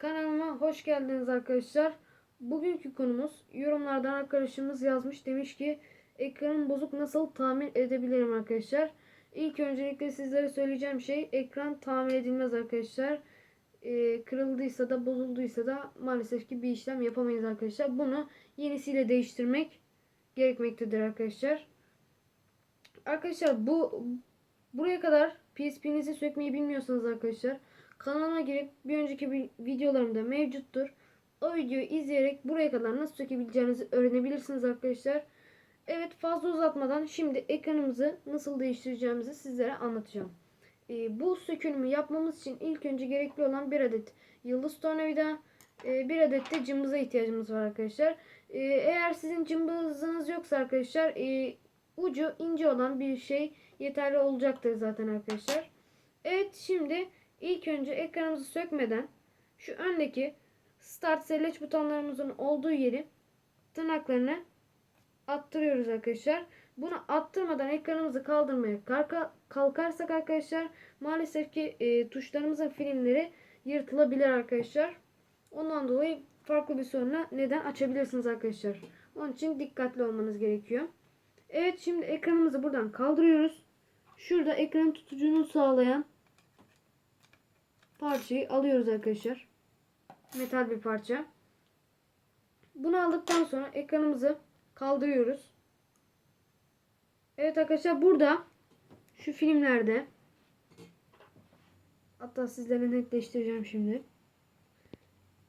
Kanalıma hoş geldiniz arkadaşlar. Bugünkü konumuz yorumlardan arkadaşımız yazmış demiş ki ekranın bozuk nasıl tamir edebilirim arkadaşlar. İlk öncelikle sizlere söyleyeceğim şey ekran tamir edilmez arkadaşlar. Ee, kırıldıysa da bozulduysa da maalesef ki bir işlem yapamayız arkadaşlar. Bunu yenisiyle değiştirmek gerekmektedir arkadaşlar. Arkadaşlar bu buraya kadar PSP'nizi sökmeyi bilmiyorsanız arkadaşlar kanalıma girip bir önceki videolarımda mevcuttur. O videoyu izleyerek buraya kadar nasıl sökebileceğinizi öğrenebilirsiniz arkadaşlar. Evet fazla uzatmadan şimdi ekranımızı nasıl değiştireceğimizi sizlere anlatacağım. Ee, bu sökülümü yapmamız için ilk önce gerekli olan bir adet yıldız tornavida, e, bir adet de cımbıza ihtiyacımız var arkadaşlar. Ee, eğer sizin cımbızınız yoksa arkadaşlar e, ucu ince olan bir şey yeterli olacaktır zaten arkadaşlar. Evet şimdi ilk önce ekranımızı sökmeden şu öndeki start select butonlarımızın olduğu yeri tırnaklarına attırıyoruz arkadaşlar. Bunu attırmadan ekranımızı kaldırmaya kalka- kalkarsak arkadaşlar maalesef ki e, tuşlarımızın filmleri yırtılabilir arkadaşlar. Ondan dolayı farklı bir soruna neden açabilirsiniz arkadaşlar. Onun için dikkatli olmanız gerekiyor. Evet şimdi ekranımızı buradan kaldırıyoruz. Şurada ekran tutucunu sağlayan parçayı alıyoruz arkadaşlar. Metal bir parça. Bunu aldıktan sonra ekranımızı kaldırıyoruz. Evet arkadaşlar burada şu filmlerde hatta sizlere netleştireceğim şimdi.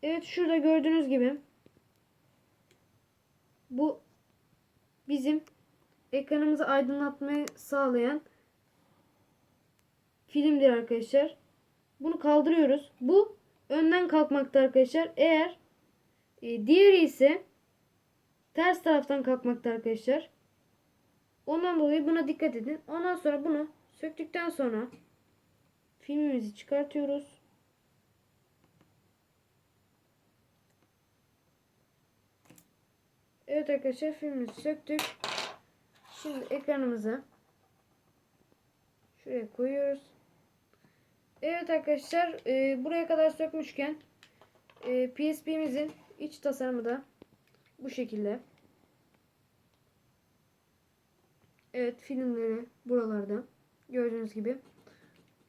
Evet şurada gördüğünüz gibi bu bizim ekranımızı aydınlatmayı sağlayan filmdir arkadaşlar. Bunu kaldırıyoruz. Bu önden kalkmakta arkadaşlar. Eğer e, diğeri ise ters taraftan kalkmakta arkadaşlar. Ondan dolayı buna dikkat edin. Ondan sonra bunu söktükten sonra filmimizi çıkartıyoruz. Evet arkadaşlar filmimizi söktük. Şimdi ekranımızı şuraya koyuyoruz. Evet arkadaşlar e, buraya kadar sökmüşken e, PSP'mizin iç tasarımı da bu şekilde. Evet filmleri buralarda gördüğünüz gibi.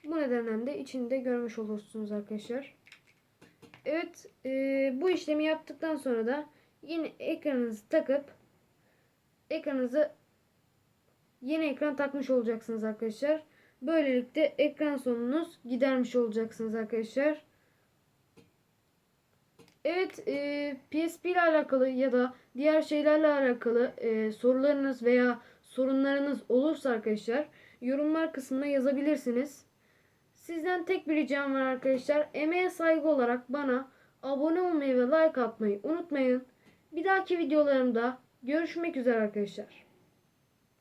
Bu nedenden de içinde görmüş olursunuz arkadaşlar. Evet e, bu işlemi yaptıktan sonra da yine ekranınızı takıp ekranınızı yeni ekran takmış olacaksınız arkadaşlar. Böylelikle ekran sorununuz gidermiş olacaksınız arkadaşlar. Evet e, PSP ile alakalı ya da diğer şeylerle alakalı e, sorularınız veya sorunlarınız olursa arkadaşlar yorumlar kısmına yazabilirsiniz. Sizden tek bir ricam var arkadaşlar. Emeğe saygı olarak bana abone olmayı ve like atmayı unutmayın. Bir dahaki videolarımda görüşmek üzere arkadaşlar.